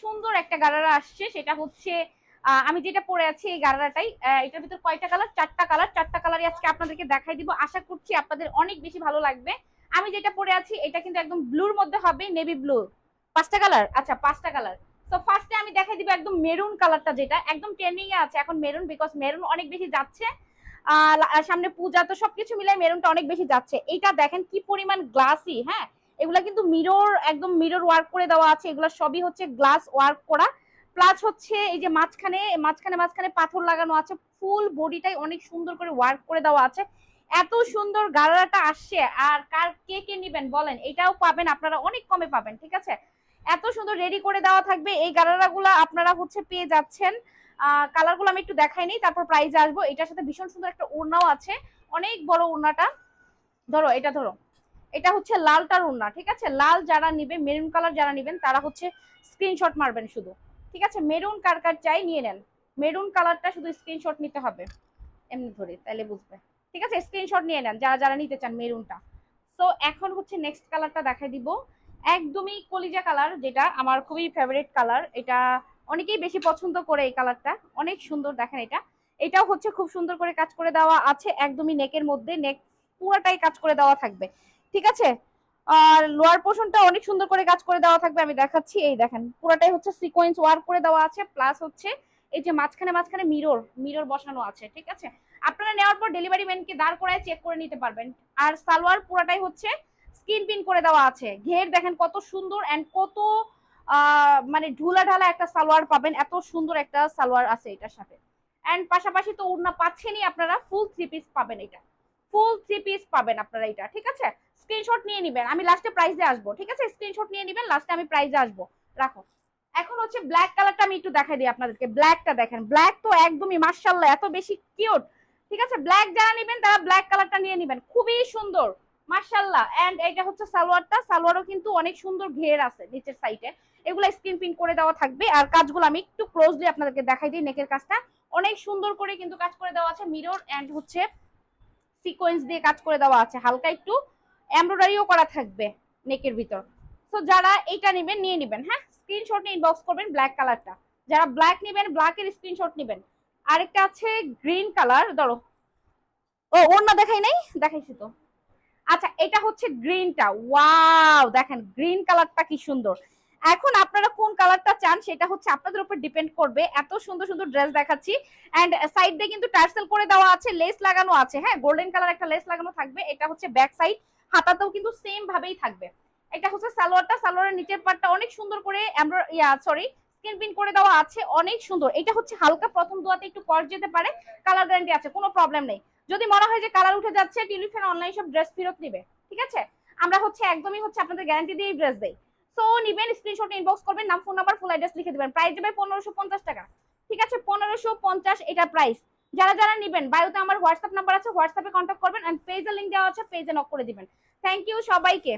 সুন্দর একটা গারারা আসছে সেটা হচ্ছে আমি যেটা পরে আছি এই গারারাটাই। এটার ভিতর কয়টা কালার চারটা কালার চারটা কালারই আজকে আপনাদেরকে দেখাই দিব। আশা করছি আপনাদের অনেক বেশি ভালো লাগবে। আমি যেটা পরে আছি এটা কিন্তু একদম ব্লুর মধ্যে হবে নেভি ব্লু পাঁচটা কালার আচ্ছা পাঁচটা কালার তো ফার্স্টে আমি দেখাই দিব একদম মেরুন কালারটা যেটা। একদম ট্রেন্ডিং এ আছে এখন মেরুন বিকজ মেরুন অনেক বেশি যাচ্ছে। আহ, সামনে পূজা তো সবকিছু মিলে মেরুনটা অনেক বেশি যাচ্ছে। এইটা দেখেন কি পরিমাণ গ্লাসি হ্যাঁ? এগুলা কিন্তু মিরর একদম মিরর ওয়ার্ক করে দেওয়া আছে। এগুলা সবই হচ্ছে গ্লাস ওয়ার্ক করা। প্লাস হচ্ছে এই যে মাঝখানে মাঝখানে মাঝখানে পাথর লাগানো আছে। ফুল বডিটাই অনেক সুন্দর করে ওয়ার্ক করে দেওয়া আছে। এত সুন্দর গারাটা আসছে। আর কার, কে কে নেবেন বলেন? এটাও পাবেন, আপনারা অনেক কমে পাবেন, ঠিক আছে? এত সুন্দর রেডি করে দেওয়া থাকবে। এই গারারাগুলো আপনারা হচ্ছে পেয়ে যাচ্ছেন। কালারগুলো আমি একটু দেখাই নিই, তারপর প্রাইজে আসব। এটার সাথে ভীষণ সুন্দর একটা ওড়নাও আছে। অনেক বড় ওড়নাটা। ধরো, এটা ধরো। এটা হচ্ছে লালটার ওড়না ঠিক আছে? লাল যারা নিবে মেরুন কালার যারা নিবেন, তারা হচ্ছে স্ক্রিনশট মারবেন শুধু, ঠিক আছে? মেরুন কার কার চাই নিয়ে নেন। মেরুন কালারটা শুধু স্ক্রিনশট নিতে হবে, এমনি ধরে তাহলে বুঝবে। ঠিক আছে? স্ক্রিনশট নিয়ে নেন, যারা যারা নিতে চান মেরুনটা তো এখন হচ্ছে নেক্সট কালারটা দেখাই দিব। একদমই কলিজা কালার যেটা আমার খুবই ফেভারিট কালার এটা অনেকেই বেশি পছন্দ করে এই কালারটা অনেক সুন্দর, দেখেন এটা। এটাও হচ্ছে খুব সুন্দর করে কাজ করে দেওয়া আছে, একদমই নেকের মধ্যে নেক পুরাটাই কাজ করে দেওয়া থাকবে। ঠিক আছে? আর লোয়ার পোর্শনটা অনেক সুন্দর করে কাজ করে দেওয়া থাকবে, আমি দেখাচ্ছি। এই দেখেন, পুরোটাই হচ্ছে সিকোয়েন্স ওয়ার্ক করে দেওয়া আছে প্লাস হচ্ছে এই যে মাঝখানে মাঝখানে মিরর মিরর বসানো আছে, ঠিক আছে? আপনারা নেওয়ার পর ডেলিভারি ম্যানকে দাঁড় করায় চেক করে নিতে পারবেন। আর সালোয়ার পুরোটাই হচ্ছে স্কিন পিন করে দেওয়া আছে। ঘের দেখেন কত সুন্দর এন্ড কত মানে ঢুলা ঢালা একটা সালোয়ার পাবেন, এত সুন্দর একটা সালোয়ার আছে এটার সাথে। এন্ড পাশাপাশি তো ওড়না পাচ্ছেনই আপনারা ফুল থ্রি পিস পাবেন এটা। ফুল থ্রি পিস পাবেন আপনারা এটা, ঠিক আছে? স্ক্রিনশট নিয়ে নেবেন। আমি লাস্টে প্রাইসে আসব, ঠিক আছে? স্ক্রিনশট নিয়ে নেবেন লাস্টে আমি প্রাইসে আসব। রাখো। এখন হচ্ছে ব্ল্যাক কালারটা আমি একটু দেখাই দিই আপনাদেরকে। ব্ল্যাকটা দেখেন। ব্ল্যাক তো একদমই মার্শাল্লাহ এত বেশি কিউট ঠিক আছে? ব্ল্যাক যারা নেবেন, তারা ব্ল্যাক কালারটা নিয়ে নেবেন। খুবই সুন্দর মার্শাল্লাহ এন্ড এটা হচ্ছে সালোয়ারটা। সালোয়ারও কিন্তু অনেক সুন্দর ঘের আছে নিচের সাইডে এগুলো স্ক্রিন প্রিন্ট করে দেওয়া থাকবে। আর কাজগুলো আমি একটু ক্লোজলি আপনাদেরকে দেখাই দিই নেকের কাজটা। অনেক সুন্দর করে কিন্তু কাজ করে দেওয়া আছে। মিরর এন্ড হচ্ছে সিকোয়েন্স দিয়ে কাজ করে দেওয়া আছে। হালকা একটু এমব্রয়ডারিও করা থাকবে নেকের ভিতর। তো যারা এইটা নেবেন, নিয়ে নেবেন হ্যাঁ? স্ক্রিনশট নিয়ে ইনবক্স করবেন ব্ল্যাক কালারটা যারা ব্ল্যাক নেবেন ব্ল্যাকের স্ক্রিনশট নেবেন। আরেকটা আছে গ্রিন কালার ধরো। ও না দেখাই নাই? দেখাইছি তো। আচ্ছা এটা হচ্ছে গ্রিনটা ওয়াও দেখেন গ্রিন কালারটা কি সুন্দর। এখন আপনারা কোন কালারটা চান, সেটা হচ্ছে আপনাদের উপর ডিপেন্ড করবে। এত সুন্দর সুন্দর ড্রেস দেখাচ্ছি। এন্ড সাইড দিয়ে কিন্তু টার্সেল করে দেওয়া আছে লেস লাগানো আছে। হ্যাঁ গোল্ডেন কালার একটা লেস লাগানো থাকবে। এটা হচ্ছে ব্যাক সাইড হাতাতেও কিন্তু সেম ভাবেই থাকবে। এটা হচ্ছে সালোয়ারটা, সালোয়ারের নিচের পার্টটা অনেক সুন্দর করে ইয়া সরি স্কিন পিন করে দেওয়া আছে, অনেক সুন্দর। এটা হচ্ছে হালকা প্রথম দোয়াতে একটু কস যেতে পারে কালার গ্যারান্টি আছে, কোনো প্রবলেম নেই। যদি মনে হয় যে কালার উঠে যাচ্ছে টিলিফোন অনলাইন সব ড্রেস ফেরত নিবে, ঠিক আছে? আমরা হচ্ছে একদমই হচ্ছে আপনাদের গ্যারান্টি দিয়ে ড্রেস দেই। সো নিবেন স্ক্রিনশট ইনবক্স করবেন, নাম ফোন নাম্বার ফুল অ্যাড্রেস লিখে দিবেন। প্রাইস যাবে পনেরোশো টাকা। ঠিক আছে? পনেরোশো পঞ্চাশ এটা প্রাইস যারা যারা নিবেন, বায়ুতে আমার হোয়াটসঅ্যাপ নাম্বার আছে হোয়াটসঅ্যাপে কন্ট্যাক্ট করবেন এন্ড পেজের লিঙ্ক দেওয়া আছে পেজে নক করে দিবেন। থ্যাংক ইউ সবাইকে।